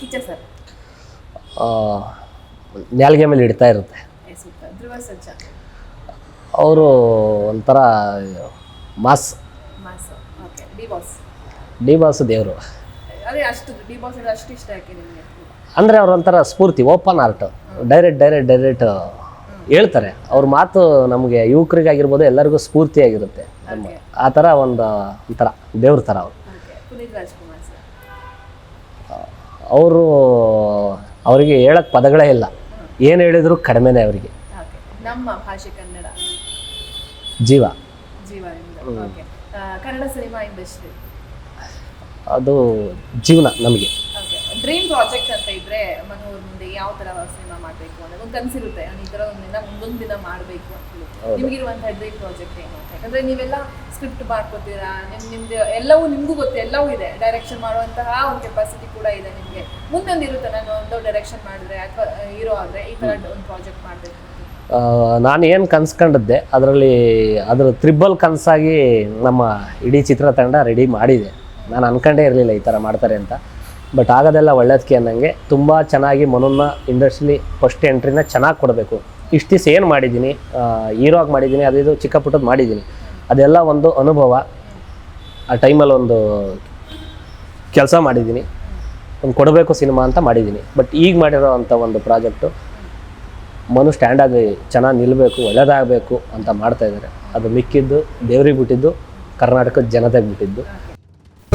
Kichcha sir ಮೇಲೆ ಇಡ್ತಾ ಇರುತ್ತೆ. ಧ್ರುವ ಸಜ್ಜ ಅವರು ಒಂಥರ mass. Mass okay D boss D boss ದೇವರು. ಅದೇ ಅಷ್ಟು ಡಿ ಬಾಸ್ ಅಷ್ಟು ಇಷ್ಟ ಯಾಕೆ ನಿಮಗೆ? ಅಂದರೆ ಅವ್ರ ಒಂಥರ ಸ್ಫೂರ್ತಿ open heart direct direct direct ಹೇಳ್ತಾರೆ. ಅವ್ರ ಮಾತು ನಮಗೆ ಯುವಕರಿಗಾಗಿರ್ಬೋದು ಎಲ್ಲರಿಗೂ ಸ್ಫೂರ್ತಿಯಾಗಿರುತ್ತೆ. ಆ ಥರ ಒಂದು ಒಂಥರ ದೇವ್ರ ಥರ ಅವರು. ಪುನೀತ್ ರಾಜ್ಕುಮಾರ್. ಅವರು ಅವರಿಗೆ ಹೇಳಕ್ಕೆ ಪದಗಳೇ ಇಲ್ಲ. ಏನು ಹೇಳಿದ್ರು ಕಡಿಮೆನೇ ಅವರಿಗೆ. ನಮ್ಮ ಭಾಷೆ ಕನ್ನಡ. ಜೀವ. Kannada cinema industry. ಅದು ಜೀವನ ನಮಗೆ. ಡ್ರೀಮ್ ಪ್ರಾಜೆಕ್ಟ್ ಅಂತ ಇದ್ರೆ ಮನೋರ್ ಮುಂದೆ ಯಾವ ತರ ಸಿನಿಮಾ ಮಾಡಬೇಕು ಅನ್ನೋದು ಒಂದು ಕನಸಿರುತ್ತೆ. ನಾನು ಈ ತರ ಒಂದು ದಿನ ಮುಂದೊಂದು ದಿನ ಮಾಡಬೇಕು ಅಂತ ಹೇಳಿ. ನಿಮಗಿರುವಂತಹ ಡ್ರೀಮ್ ಪ್ರಾಜೆಕ್ಟ್ ಏನು ಅಂತ ಯಾಕಂದ್ರೆ ನೀವೆಲ್ಲ ಸ್ಕ್ರಿಪ್ಟ್ ಮಾಡ್ಕೋತೀರಾ? ನಿಮ್ ನಿಮ್ದು ಎಲ್ಲವೂ ನಿಮಗೂ ಗೊತ್ತು ಎಲ್ಲವೂ ಇದೆ. ಡೈರೆಕ್ಷನ್ ಮಾಡುವಂತಹ ಒಂದು ಕೆಪಾಸಿಟಿ ಕೂಡ ಇದೆ ನಿಮಗೆ. ಮುಂದೊಂದು ಇರುತ್ತೆ ನಾನು ಒಂದು ಡೈರೆಕ್ಷನ್ ಮಾಡಿದ್ರೆ ಅಥವಾ ಹೀರೋ ಆದ್ರೆ ಈ ತರ ಒಂದು ಪ್ರಾಜೆಕ್ಟ್ ಮಾಡಬೇಕು ನಾನು ಏನು ಕನ್ಸ್ಕೊಂಡಿದ್ದೆ ಅದರಲ್ಲಿ ಅದರ ತ್ರಿಬಲ್ ಕನಸಾಗಿ ನಮ್ಮ ಇಡೀ ಚಿತ್ರತಂಡ ರೆಡಿ ಮಾಡಿದೆ. ನಾನು ಅನ್ಕೊಂಡೇ ಇರಲಿಲ್ಲ ಈ ಥರ ಮಾಡ್ತಾರೆ ಅಂತ. ಬಟ್ ಆಗೋದೆಲ್ಲ ಒಳ್ಳೇದಕ್ಕೆ ಅನ್ನಂಗೆ ತುಂಬ ಚೆನ್ನಾಗಿ ಮನನ್ನ ಇಂಡಸ್ಟ್ರಿಲಿ ಫಸ್ಟ್ ಎಂಟ್ರಿನ ಚೆನ್ನಾಗಿ ಕೊಡಬೇಕು. ಇಷ್ಟು ದಿವಸ ಏನು ಮಾಡಿದ್ದೀನಿ ಹೀರೋ ಆಗಿ ಮಾಡಿದ್ದೀನಿ, ಅದು ಇದು ಚಿಕ್ಕ ಪುಟ್ಟದ್ದು ಮಾಡಿದ್ದೀನಿ. ಅದೆಲ್ಲ ಒಂದು ಅನುಭವ. ಆ ಟೈಮಲ್ಲಿ ಒಂದು ಕೆಲಸ ಮಾಡಿದ್ದೀನಿ. ಒಂದು ಕೊಡಬೇಕು ಸಿನಿಮಾ ಅಂತ ಮಾಡಿದ್ದೀನಿ. ಬಟ್ ಈಗ ಮಾಡಿರೋ ಅಂಥ ಒಂದು ಪ್ರಾಜೆಕ್ಟು ಮನು ಸ್ಟ್ಯಾಂಡಾಗಿ ಚೆನ್ನಾಗಿ ನಿಲ್ಲಬೇಕು ಒಳ್ಳೆಯದಾಗಬೇಕು ಅಂತ ಮಾಡ್ತಾಯಿದ್ದಾರೆ ಅದು ಮಿಕ್ಕಿದ್ದು, ದೇವ್ರಿಗೆ ಬಿಟ್ಟಿದ್ದು, ಕರ್ನಾಟಕದ ಜನತೆಗೆ ಬಿಟ್ಟಿದ್ದು.